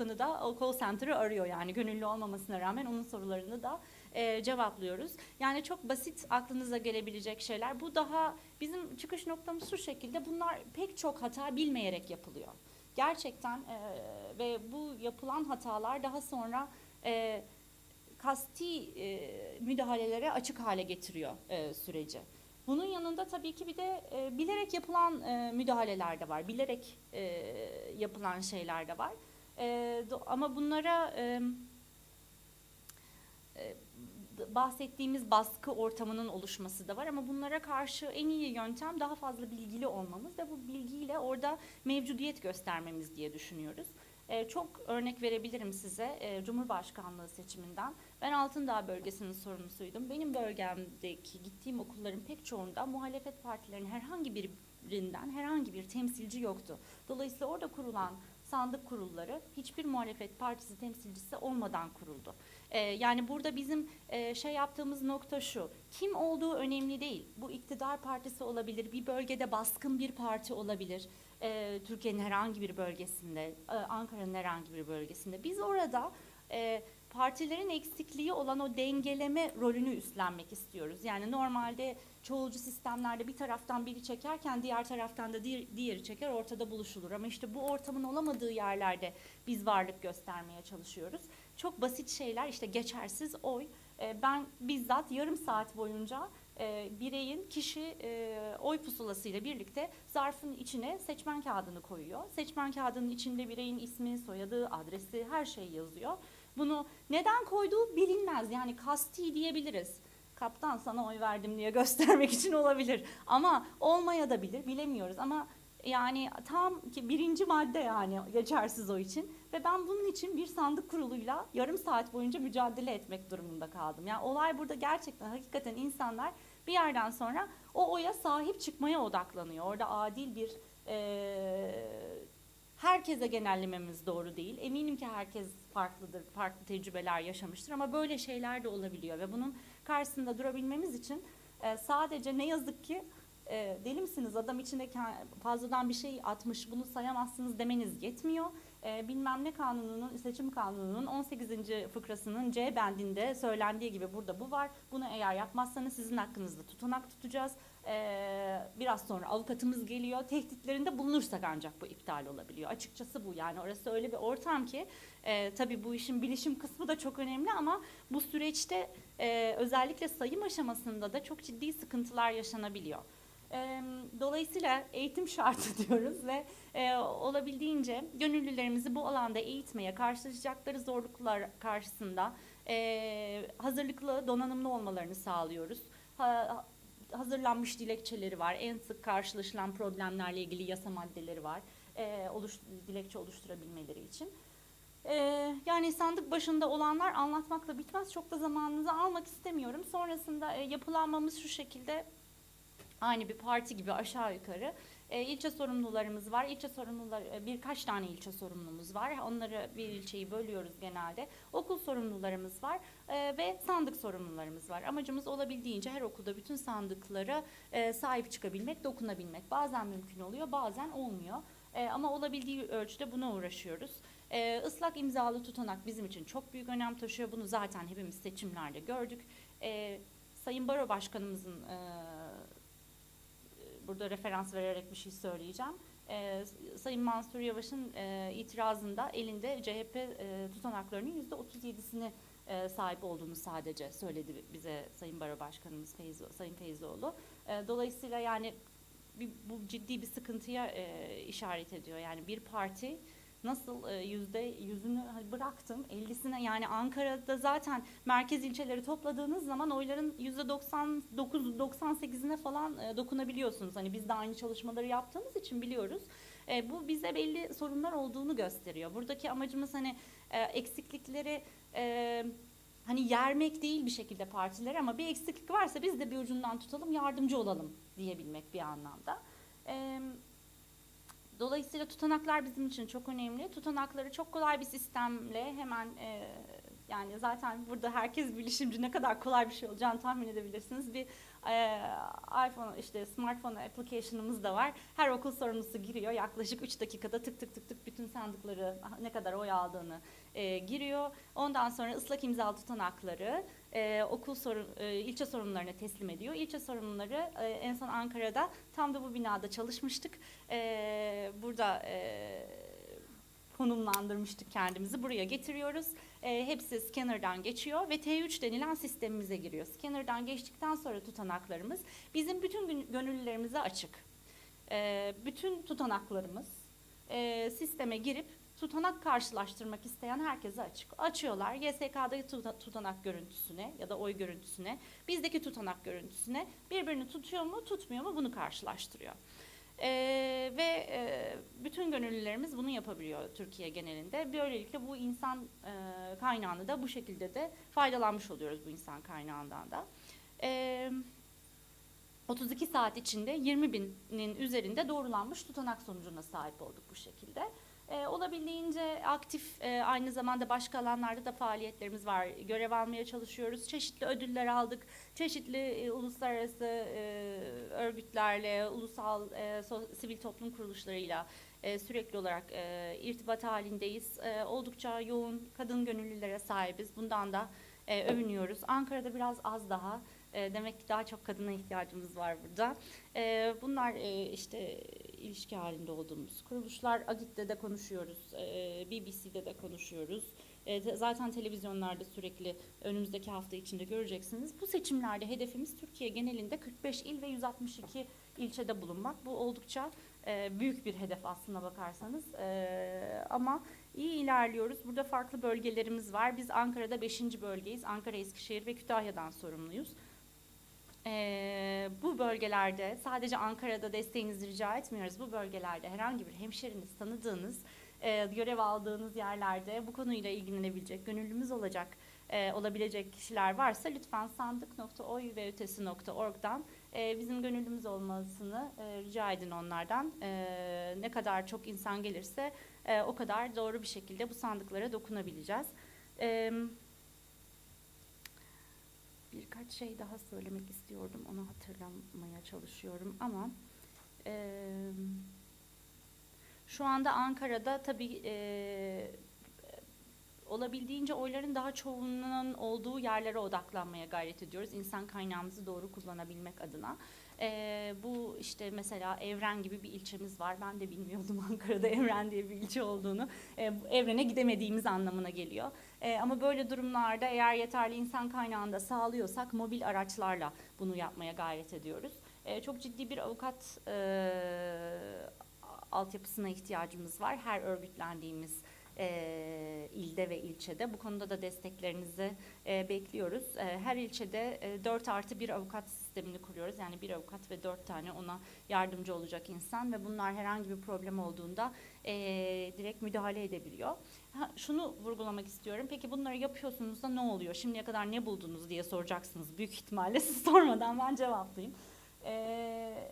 başkanı da call center'ı arıyor yani gönüllü olmamasına rağmen onun sorularını da e, cevaplıyoruz. Yani çok basit aklınıza gelebilecek şeyler. Bu daha bizim çıkış noktamız şu şekilde bunlar pek çok hata bilmeyerek yapılıyor. Gerçekten e, ve bu yapılan hatalar daha sonra e, kasti e, müdahalelere açık hale getiriyor e, süreci. Bunun yanında tabii ki bir de e, bilerek yapılan e, müdahaleler de var, bilerek e, yapılan şeyler de var. E, ama bunlara e, bahsettiğimiz baskı ortamının oluşması da var ama bunlara karşı en iyi yöntem daha fazla bilgili olmamız ve bu bilgiyle orada mevcudiyet göstermemiz diye düşünüyoruz. E, çok örnek verebilirim size e, Cumhurbaşkanlığı seçiminden. Ben Altındağ bölgesinin sorumlusuydum. Benim bölgemdeki gittiğim okulların pek çoğunda muhalefet partilerinin herhangi birinden herhangi bir temsilci yoktu. Dolayısıyla orada kurulan sandık kurulları hiçbir muhalefet partisi temsilcisi olmadan kuruldu. Ee, yani burada bizim e, şey yaptığımız nokta şu, kim olduğu önemli değil. Bu iktidar partisi olabilir, bir bölgede baskın bir parti olabilir. Ee, Türkiye'nin herhangi bir bölgesinde, e, Ankara'nın herhangi bir bölgesinde. Biz orada e, partilerin eksikliği olan o dengeleme rolünü üstlenmek istiyoruz. Yani normalde çoğulcu sistemlerde bir taraftan biri çekerken diğer taraftan da diğer- diğeri çeker ortada buluşulur. Ama işte bu ortamın olamadığı yerlerde biz varlık göstermeye çalışıyoruz. Çok basit şeyler işte geçersiz oy. Ee, Ben bizzat yarım saat boyunca e, bireyin kişi e, oy pusulasıyla birlikte zarfın içine seçmen kağıdını koyuyor. Seçmen kağıdının içinde bireyin ismi, soyadı, adresi her şey yazıyor. Bunu neden koyduğu bilinmez. Yani kasti diyebiliriz. Kaptan sana oy verdim diye göstermek için olabilir. Ama olmaya da bilir, bilemiyoruz. Ama yani tam ki birinci madde yani geçersiz o için. Ve ben bunun için bir sandık kuruluyla yarım saat boyunca mücadele etmek durumunda kaldım. Yani olay burada gerçekten hakikaten insanlar bir yerden sonra o oya sahip çıkmaya odaklanıyor. Orada adil bir eee herkese genellememiz doğru değil. Eminim ki herkes farklıdır, farklı tecrübeler yaşamıştır ama böyle şeyler de olabiliyor ve bunun karşısında durabilmemiz için e, sadece ne yazık ki e, deli misiniz adam içine ke- fazladan bir şey atmış bunu sayamazsınız demeniz yetmiyor. E, bilmem ne kanununun, seçim kanununun 18. fıkrasının C bendinde söylendiği gibi burada bu var. Bunu eğer yapmazsanız sizin hakkınızda tutanak tutacağız. Ee, biraz sonra avukatımız geliyor. Tehditlerinde bulunursak ancak bu iptal olabiliyor. Açıkçası bu yani orası öyle bir ortam ki e, tabii bu işin bilişim kısmı da çok önemli ama bu süreçte e, özellikle sayım aşamasında da çok ciddi sıkıntılar yaşanabiliyor. E, dolayısıyla eğitim şartı diyoruz ve e, olabildiğince gönüllülerimizi bu alanda eğitmeye, karşılaşacakları zorluklar karşısında e, hazırlıklı, donanımlı olmalarını sağlıyoruz. Ha- hazırlanmış dilekçeleri var. En sık karşılaşılan problemlerle ilgili yasa maddeleri var. E, oluş, dilekçe oluşturabilmeleri için. E, yani sandık başında olanlar anlatmakla bitmez. Çok da zamanınızı almak istemiyorum. Sonrasında e, yapılanmamız şu şekilde aynı bir parti gibi aşağı yukarı. E, ilçe sorumlularımız var. İlçe sorumlular e, birkaç tane ilçe sorumlumuz var. Onları bir ilçeyi bölüyoruz genelde. Okul sorumlularımız var e, ve sandık sorumlularımız var. Amacımız olabildiğince her okulda bütün sandıklara e, sahip çıkabilmek, dokunabilmek. Bazen mümkün oluyor, bazen olmuyor. E, ama olabildiği ölçüde buna uğraşıyoruz. E, ıslak imzalı tutanak bizim için çok büyük önem taşıyor. Bunu zaten hepimiz seçimlerde gördük. E, Sayın Baro Başkanımızın e, burada referans vererek bir şey söyleyeceğim. Ee, Sayın Mansur Yavaş'ın e, itirazında elinde CHP e, tutanaklarının yüzde 37'sini e, sahip olduğunu sadece söyledi bize Sayın Baro Başkanımız Feyzo, Sayın Feyzoğlu. E, dolayısıyla yani bir, bu ciddi bir sıkıntıya e, işaret ediyor. Yani bir parti nasıl e, yüzde yüzünü hani bıraktım 50'sine yani Ankara'da zaten merkez ilçeleri topladığınız zaman oyların yüzde 99 98'ine falan e, dokunabiliyorsunuz. Hani biz de aynı çalışmaları yaptığımız için biliyoruz. E, bu bize belli sorunlar olduğunu gösteriyor. Buradaki amacımız hani eksiklikleri hani yermek değil bir şekilde partiler ama bir eksiklik varsa biz de bir ucundan tutalım yardımcı olalım diyebilmek bir anlamda. E, Dolayısıyla tutanaklar bizim için çok önemli. Tutanakları çok kolay bir sistemle hemen e, Yani zaten burada herkes bilişimci ne kadar kolay bir şey olacağını tahmin edebilirsiniz. Bir e, iPhone işte smartphone application'ımız da var. Her okul sorumlusu giriyor. Yaklaşık 3 dakikada tık tık tık tık bütün sandıkları ne kadar oy aldığını e, giriyor. Ondan sonra ıslak imzalı tutanakları e, okul sorun, e, ilçe sorumlularına teslim ediyor. İlçe sorumluları e, en son Ankara'da tam da bu binada çalışmıştık. E, burada e, konumlandırmıştık kendimizi. Buraya getiriyoruz. E, hepsi scanner'dan geçiyor ve T3 denilen sistemimize giriyor. Scanner'dan geçtikten sonra tutanaklarımız bizim bütün gönüllülerimize açık. E, bütün tutanaklarımız e, sisteme girip tutanak karşılaştırmak isteyen herkese açık. Açıyorlar YSK'daki tuta- tutanak görüntüsüne ya da oy görüntüsüne, bizdeki tutanak görüntüsüne birbirini tutuyor mu, tutmuyor mu bunu karşılaştırıyor. Ee, ve e, bütün gönüllülerimiz bunu yapabiliyor Türkiye genelinde. Böylelikle bu insan e, kaynağını da bu şekilde de faydalanmış oluyoruz bu insan kaynağından da. Ee, 32 saat içinde 20 binin üzerinde doğrulanmış tutanak sonucuna sahip olduk bu şekilde. Ee, olabildiğince aktif e, aynı zamanda başka alanlarda da faaliyetlerimiz var. Görev almaya çalışıyoruz. Çeşitli ödüller aldık. Çeşitli e, uluslararası e, örgütlerle, ulusal e, so- sivil toplum kuruluşlarıyla e, sürekli olarak e, irtibat halindeyiz. E, oldukça yoğun kadın gönüllülere sahibiz. Bundan da e, övünüyoruz. Ankara'da biraz az daha. E, demek ki daha çok kadına ihtiyacımız var burada. E, bunlar e, işte ilişki halinde olduğumuz kuruluşlar. Agit'te de konuşuyoruz, e, BBC'de de konuşuyoruz. E, te- zaten televizyonlarda sürekli önümüzdeki hafta içinde göreceksiniz. Bu seçimlerde hedefimiz Türkiye genelinde 45 il ve 162 ilçede bulunmak. Bu oldukça e, büyük bir hedef aslına bakarsanız. Ama iyi ilerliyoruz. Burada farklı bölgelerimiz var. Biz Ankara'da 5. bölgeyiz. Ankara, Eskişehir ve Kütahya'dan sorumluyuz. Ee, bu bölgelerde sadece Ankara'da desteğinizi rica etmiyoruz. Bu bölgelerde herhangi bir hemşeriniz, tanıdığınız, e, görev aldığınız yerlerde bu konuyla ilgilenebilecek, gönüllümüz olacak, e, olabilecek kişiler varsa lütfen sandık.oy ve ötesi.org'dan e, bizim gönüllümüz olmasını e, rica edin onlardan. E, ne kadar çok insan gelirse e, o kadar doğru bir şekilde bu sandıklara dokunabileceğiz. Evet birkaç şey daha söylemek istiyordum. Onu hatırlamaya çalışıyorum ama eee, şu anda Ankara'da tabii eee, olabildiğince oyların daha çoğunun olduğu yerlere odaklanmaya gayret ediyoruz. İnsan kaynağımızı doğru kullanabilmek adına. Eee, bu işte mesela Evren gibi bir ilçemiz var. Ben de bilmiyordum Ankara'da Evren diye bir ilçe olduğunu. Bu Evren'e gidemediğimiz anlamına geliyor. Ee, ama böyle durumlarda eğer yeterli insan kaynağını da sağlıyorsak mobil araçlarla bunu yapmaya gayret ediyoruz. Ee, çok ciddi bir avukat e, altyapısına ihtiyacımız var. Her örgütlendiğimiz e, ilde ve ilçede. Bu konuda da desteklerinizi e, bekliyoruz. E, her ilçede e, 4 artı bir avukat sistemini kuruyoruz. Yani bir avukat ve 4 tane ona yardımcı olacak insan ve bunlar herhangi bir problem olduğunda e, direkt müdahale edebiliyor. Ha, şunu vurgulamak istiyorum. Peki bunları yapıyorsunuz da ne oluyor? Şimdiye kadar ne buldunuz diye soracaksınız. Büyük ihtimalle siz sormadan ben cevaplayayım. Ee,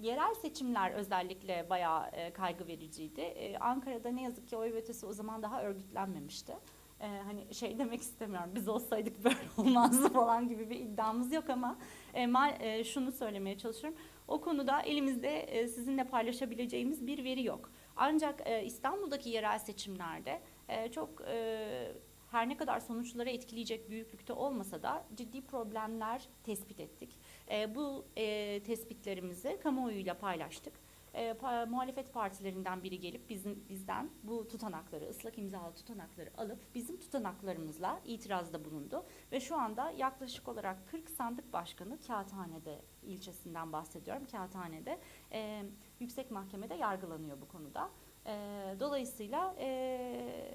yerel seçimler özellikle bayağı e, kaygı vericiydi. Ee, Ankara'da ne yazık ki oy ötesi o zaman daha örgütlenmemişti. Ee, hani şey demek istemiyorum biz olsaydık böyle olmazdı falan gibi bir iddiamız yok ama e, mal- e, şunu söylemeye çalışıyorum. O konuda elimizde e, sizinle paylaşabileceğimiz bir veri yok. Ancak e, İstanbul'daki yerel seçimlerde e, çok e, her ne kadar sonuçları etkileyecek büyüklükte olmasa da ciddi problemler tespit ettik. E, bu e, tespitlerimizi kamuoyuyla paylaştık. E, pa- muhalefet partilerinden biri gelip bizim bizden bu tutanakları, ıslak imzalı tutanakları alıp bizim tutanaklarımızla itirazda bulundu. Ve şu anda yaklaşık olarak 40 sandık başkanı Kağıthane'de ilçesinden bahsediyorum. Kağıthane'de e, yüksek mahkemede yargılanıyor bu konuda. E, dolayısıyla e,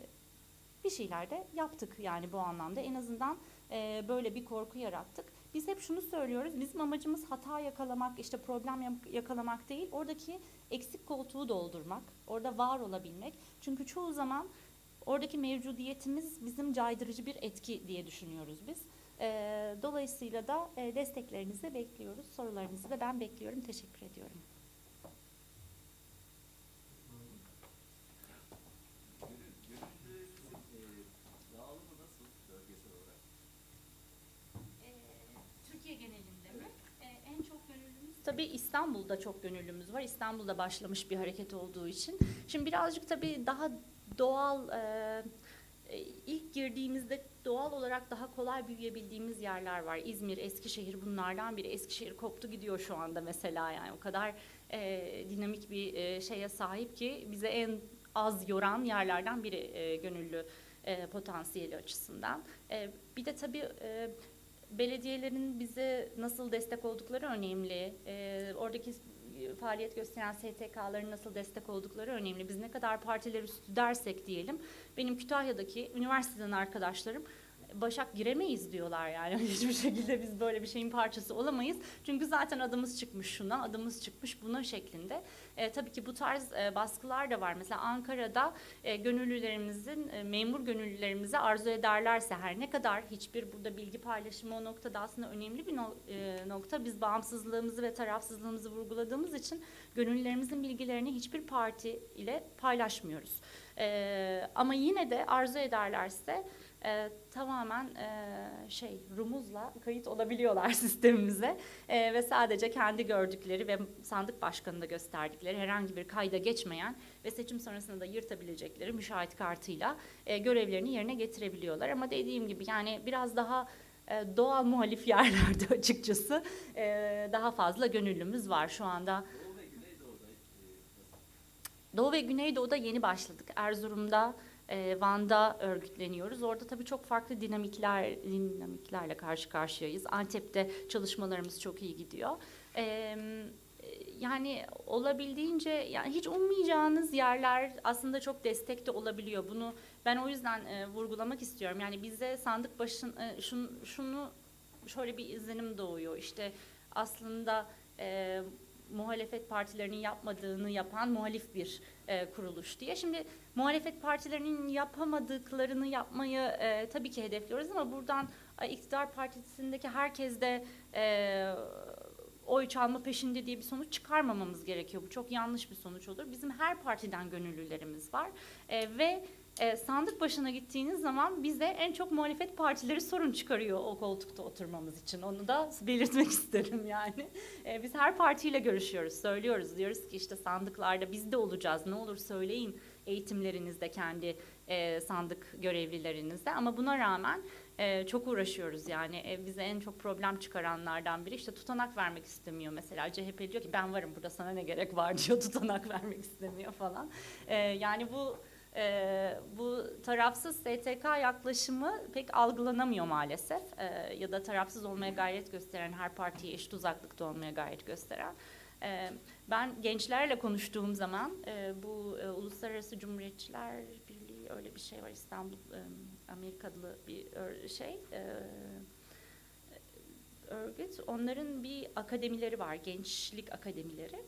bir şeyler de yaptık yani bu anlamda. En azından e, böyle bir korku yarattık. Biz hep şunu söylüyoruz. Bizim amacımız hata yakalamak, işte problem yak- yakalamak değil. Oradaki eksik koltuğu doldurmak, orada var olabilmek. Çünkü çoğu zaman oradaki mevcudiyetimiz bizim caydırıcı bir etki diye düşünüyoruz biz. E, dolayısıyla da e, desteklerinizi bekliyoruz. Sorularınızı da ben bekliyorum. Teşekkür ediyorum. Gönül- gönüllü sizin, e, dağılımı nasıl? Tabii İstanbul'da çok gönüllümüz var. İstanbul'da başlamış bir hareket olduğu için. Şimdi birazcık tabii daha doğal e, ilk girdiğimizde doğal olarak daha kolay büyüyebildiğimiz yerler var. İzmir, Eskişehir bunlardan biri. Eskişehir koptu gidiyor şu anda mesela yani o kadar e, dinamik bir e, şeye sahip ki bize en az yoran yerlerden biri e, gönüllü e, potansiyeli açısından. E, bir de tabii e, belediyelerin bize nasıl destek oldukları önemli. E, oradaki faaliyet gösteren STK'ların nasıl destek oldukları önemli. Biz ne kadar partiler üstü dersek diyelim. Benim Kütahya'daki üniversiteden arkadaşlarım Başak giremeyiz diyorlar yani hiçbir şekilde biz böyle bir şeyin parçası olamayız. Çünkü zaten adımız çıkmış şuna, adımız çıkmış buna şeklinde. E, tabii ki bu tarz e, baskılar da var. Mesela Ankara'da e, gönüllülerimizin, e, memur gönüllülerimize arzu ederlerse her ne kadar hiçbir burada bilgi paylaşımı o noktada aslında önemli bir no- e, nokta. Biz bağımsızlığımızı ve tarafsızlığımızı vurguladığımız için gönüllülerimizin bilgilerini hiçbir parti ile paylaşmıyoruz. E, ama yine de arzu ederlerse e, tamamen e, şey rumuzla kayıt olabiliyorlar sistemimize E, ve sadece kendi gördükleri ve sandık başkanında gösterdikleri herhangi bir kayda geçmeyen ve seçim sonrasında da yırtabilecekleri müşahit kartıyla e, görevlerini yerine getirebiliyorlar. Ama dediğim gibi yani biraz daha e, doğal muhalif yerlerde açıkçası e, daha fazla gönüllümüz var şu anda. Doğu ve Güneydoğu'da yeni başladık. Erzurum'da, e, Van'da örgütleniyoruz. Orada tabii çok farklı dinamikler dinamiklerle karşı karşıyayız. Antep'te çalışmalarımız çok iyi gidiyor. E, yani olabildiğince yani hiç ummayacağınız yerler aslında çok destekte olabiliyor. Bunu ben o yüzden e, vurgulamak istiyorum. Yani bize sandık başın e, şunu, şunu şöyle bir izlenim doğuyor. İşte aslında e, muhalefet partilerinin yapmadığını yapan muhalif bir e, kuruluş diye. Şimdi muhalefet partilerinin yapamadıklarını yapmayı e, tabii ki hedefliyoruz ama buradan e, iktidar partisindeki herkes de e, oy çalma peşinde diye bir sonuç çıkarmamamız gerekiyor. Bu çok yanlış bir sonuç olur. Bizim her partiden gönüllülerimiz var e, ve e, sandık başına gittiğiniz zaman bize en çok muhalefet partileri sorun çıkarıyor o koltukta oturmamız için. Onu da belirtmek isterim yani. E, biz her partiyle görüşüyoruz, söylüyoruz. Diyoruz ki işte sandıklarda biz de olacağız. Ne olur söyleyin eğitimlerinizde kendi e, sandık görevlilerinizde. Ama buna rağmen e, çok uğraşıyoruz yani. E, bize en çok problem çıkaranlardan biri işte tutanak vermek istemiyor mesela. CHP diyor ki ben varım burada sana ne gerek var diyor tutanak vermek istemiyor falan. E, yani bu e, bu tarafsız STK yaklaşımı pek algılanamıyor maalesef. E, ya da tarafsız olmaya gayret gösteren, her partiye eşit uzaklıkta olmaya gayret gösteren. E, ben gençlerle konuştuğum zaman e, bu e, Uluslararası Cumhuriyetçiler Birliği öyle bir şey var İstanbul e, Amerikalı bir şey e, örgüt. Onların bir akademileri var, gençlik akademileri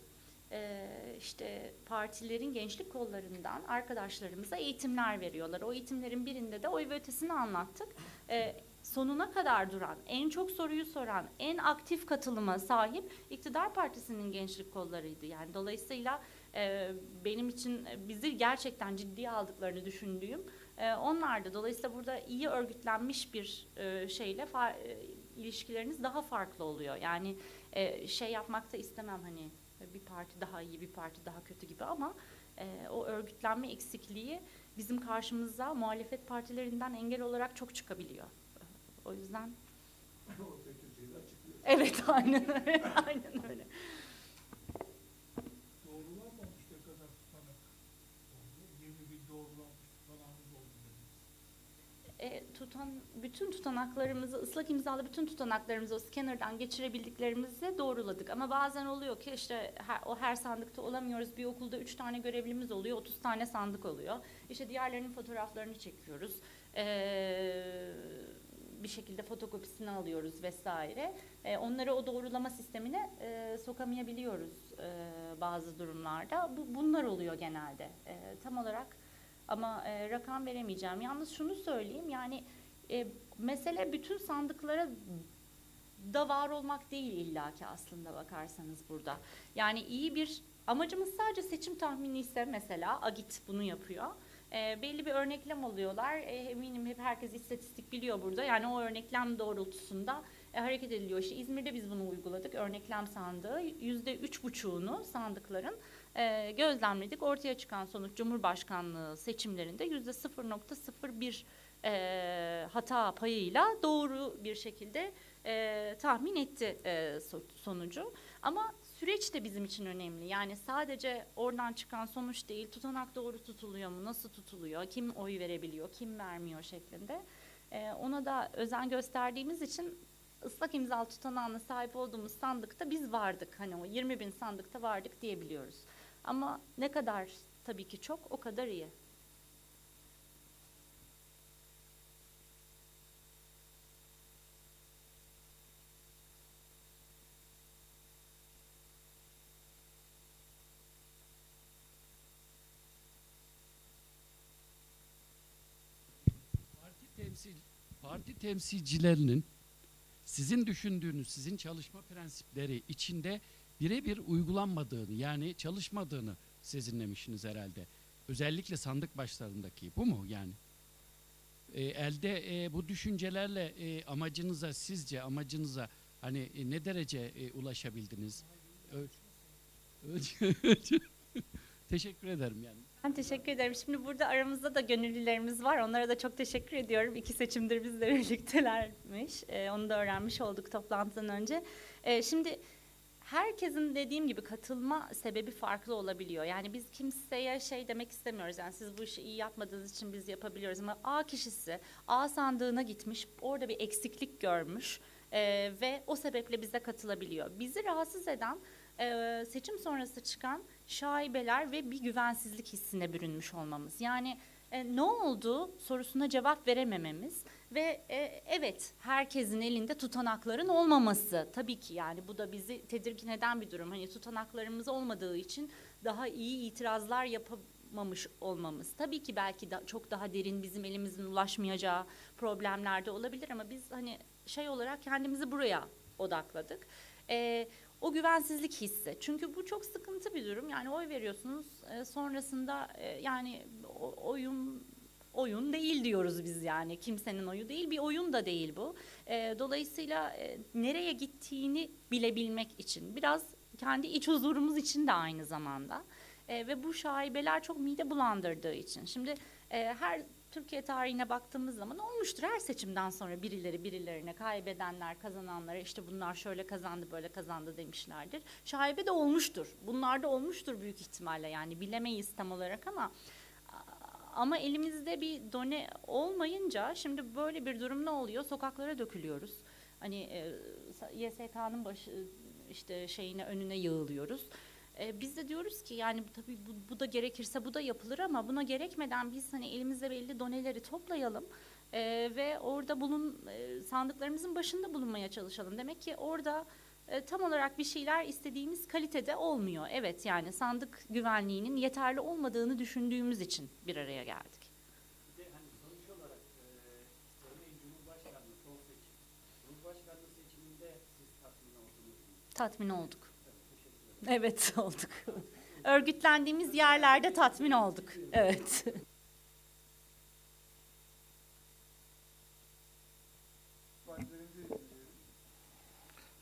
e, işte partilerin gençlik kollarından arkadaşlarımıza eğitimler veriyorlar. O eğitimlerin birinde de oy ve ötesini anlattık. E, sonuna kadar duran, en çok soruyu soran, en aktif katılıma sahip iktidar partisinin gençlik kollarıydı. Yani dolayısıyla e, benim için bizi gerçekten ciddiye aldıklarını düşündüğüm e, onlardı. Dolayısıyla burada iyi örgütlenmiş bir şeyle ilişkileriniz daha farklı oluyor. Yani şey yapmak da istemem hani bir parti daha iyi, bir parti daha kötü gibi ama e, o örgütlenme eksikliği bizim karşımıza muhalefet partilerinden engel olarak çok çıkabiliyor. O yüzden evet aynen öyle, aynen öyle. Doğrulanmamış ne kadar tutanak oldu. 20 bin doğrulanmış tutanağımız oldu dediniz. E, tutan bütün tutanaklarımızı ıslak imzalı bütün tutanaklarımızı o scanner'dan geçirebildiklerimizi doğruladık. Ama bazen oluyor ki işte her, o her sandıkta olamıyoruz. Bir okulda üç tane görevlimiz oluyor 30 tane sandık oluyor. İşte diğerlerinin fotoğraflarını çekiyoruz. E, bir şekilde fotokopisini alıyoruz vesaire. E, onları o doğrulama sistemine e, sokamayabiliyoruz e, bazı durumlarda. Bu, bunlar oluyor genelde E, tam olarak. Ama e, rakam veremeyeceğim. Yalnız şunu söyleyeyim yani e, mesele bütün sandıklara da var olmak değil illaki aslında bakarsanız burada. Yani iyi bir amacımız sadece seçim tahmini ise mesela Agit bunu yapıyor. E, belli bir örneklem alıyorlar. E, eminim hep herkes istatistik biliyor burada. Yani o örneklem doğrultusunda e, hareket ediliyor. İşte İzmir'de biz bunu uyguladık. Örneklem sandığı yüzde üç buçuğunu sandıkların e, gözlemledik. Ortaya çıkan sonuç Cumhurbaşkanlığı seçimlerinde yüzde 0.01 e, hata payıyla doğru bir şekilde e, tahmin etti e, so- sonucu. Ama süreç de bizim için önemli. Yani sadece oradan çıkan sonuç değil, tutanak doğru tutuluyor mu, nasıl tutuluyor, kim oy verebiliyor, kim vermiyor şeklinde. E, ona da özen gösterdiğimiz için ıslak imzalı tutanağına sahip olduğumuz sandıkta biz vardık. Hani o 20 bin sandıkta vardık diyebiliyoruz. Ama ne kadar tabii ki çok o kadar iyi. Parti temsil parti temsilcilerinin sizin düşündüğünüz, sizin çalışma prensipleri içinde birebir uygulanmadığını yani çalışmadığını sezinlemişsiniz herhalde. Özellikle sandık başlarındaki bu mu yani? E, elde e, bu düşüncelerle e, amacınıza sizce amacınıza hani e, ne derece e, ulaşabildiniz? Ö- Ö- Teşekkür ederim yani. Ben teşekkür ederim. Şimdi burada aramızda da gönüllülerimiz var. Onlara da çok teşekkür ediyorum. İki seçimdir bizle birliktelermiş. Ee, onu da öğrenmiş olduk toplantıdan önce. Ee, şimdi herkesin dediğim gibi katılma sebebi farklı olabiliyor. Yani biz kimseye şey demek istemiyoruz. Yani siz bu işi iyi yapmadığınız için biz yapabiliyoruz. Ama A kişisi A sandığına gitmiş, orada bir eksiklik görmüş ee, ve o sebeple bize katılabiliyor. Bizi rahatsız eden e, seçim sonrası çıkan şaibeler ve bir güvensizlik hissine bürünmüş olmamız. Yani e, ne oldu sorusuna cevap veremememiz ve e, evet herkesin elinde tutanakların olmaması tabii ki yani bu da bizi tedirgin eden bir durum. Hani tutanaklarımız olmadığı için daha iyi itirazlar yapamamış olmamız. Tabii ki belki da çok daha derin bizim elimizin ulaşmayacağı problemler de olabilir ama biz hani şey olarak kendimizi buraya odakladık. E, o güvensizlik hissi. Çünkü bu çok sıkıntı bir durum. Yani oy veriyorsunuz e, sonrasında e, yani o- oyun oyun değil diyoruz biz yani kimsenin oyu değil bir oyun da değil bu. E, dolayısıyla e, nereye gittiğini bilebilmek için biraz kendi iç huzurumuz için de aynı zamanda. E, ve bu şaibeler çok mide bulandırdığı için. Şimdi e, her Türkiye tarihine baktığımız zaman olmuştur her seçimden sonra birileri birilerine kaybedenler kazananlara işte bunlar şöyle kazandı böyle kazandı demişlerdir. Şaibe de olmuştur. Bunlar da olmuştur büyük ihtimalle yani bilemeyiz tam olarak ama ama elimizde bir done olmayınca şimdi böyle bir durum ne oluyor? Sokaklara dökülüyoruz. Hani e, YSK'nın başı işte şeyine önüne yığılıyoruz. E, biz de diyoruz ki yani tabii bu, bu da gerekirse bu da yapılır ama buna gerekmeden biz hani elimizde belli doneleri toplayalım e, ve orada bulun e, sandıklarımızın başında bulunmaya çalışalım. Demek ki orada e, tam olarak bir şeyler istediğimiz kalitede olmuyor. Evet yani sandık güvenliğinin yeterli olmadığını düşündüğümüz için bir araya geldik. Bir de hani sonuç olarak e, örneğin Cumhurbaşkanlığı son seçim. Cumhurbaşkanlığı seçiminde siz tatmin oldunuz mu? Tatmin olduk. Evet, olduk. Örgütlendiğimiz yerlerde tatmin olduk. Evet.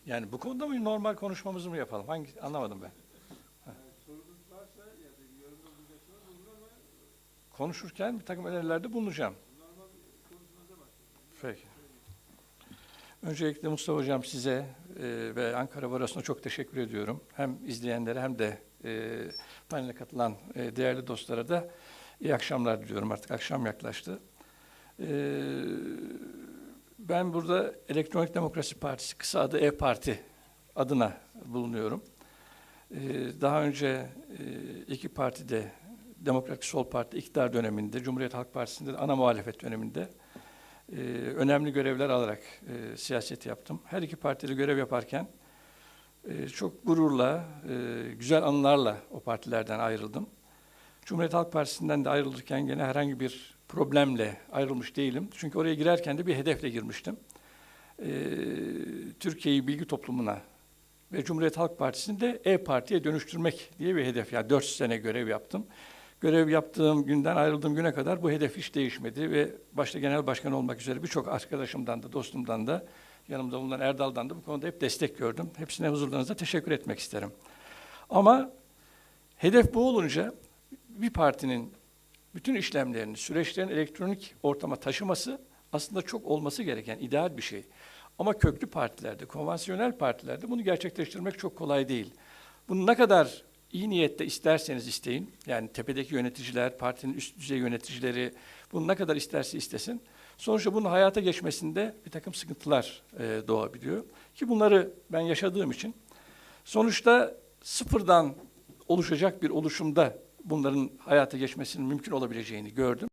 Yani bu konuda mı normal konuşmamızı mı yapalım? Hangi anlamadım ben. Konuşurken bir takım önerilerde bulunacağım. normal konuşmanıza başlayalım. Peki. Öncelikle Mustafa Hocam size e, ve Ankara Barosu'na çok teşekkür ediyorum. Hem izleyenlere hem de e, panele katılan e, değerli dostlara da iyi akşamlar diliyorum. Artık akşam yaklaştı. E, ben burada Elektronik Demokrasi Partisi, kısa adı E-Parti adına bulunuyorum. E, daha önce e, iki partide, Demokratik Sol Parti iktidar döneminde, Cumhuriyet Halk Partisi'nde de ana muhalefet döneminde e, önemli görevler alarak e, siyaset yaptım. Her iki partide görev yaparken e, çok gururla, e, güzel anılarla o partilerden ayrıldım. Cumhuriyet Halk Partisi'nden de ayrılırken gene herhangi bir problemle ayrılmış değilim. Çünkü oraya girerken de bir hedefle girmiştim. E, Türkiye'yi bilgi toplumuna ve Cumhuriyet Halk Partisi'ni de E-Parti'ye dönüştürmek diye bir hedef. Yani dört sene görev yaptım. Görev yaptığım günden ayrıldığım güne kadar bu hedef hiç değişmedi ve başta genel başkan olmak üzere birçok arkadaşımdan da dostumdan da yanımda bulunan Erdal'dan da bu konuda hep destek gördüm. Hepsine huzurlarınızda teşekkür etmek isterim. Ama hedef bu olunca bir partinin bütün işlemlerini, süreçlerin elektronik ortama taşıması aslında çok olması gereken ideal bir şey. Ama köklü partilerde, konvansiyonel partilerde bunu gerçekleştirmek çok kolay değil. Bunu ne kadar iyi niyette isterseniz isteyin, yani tepedeki yöneticiler, partinin üst düzey yöneticileri bunu ne kadar isterse istesin, sonuçta bunun hayata geçmesinde bir takım sıkıntılar e, doğabiliyor. Ki bunları ben yaşadığım için sonuçta sıfırdan oluşacak bir oluşumda bunların hayata geçmesinin mümkün olabileceğini gördüm.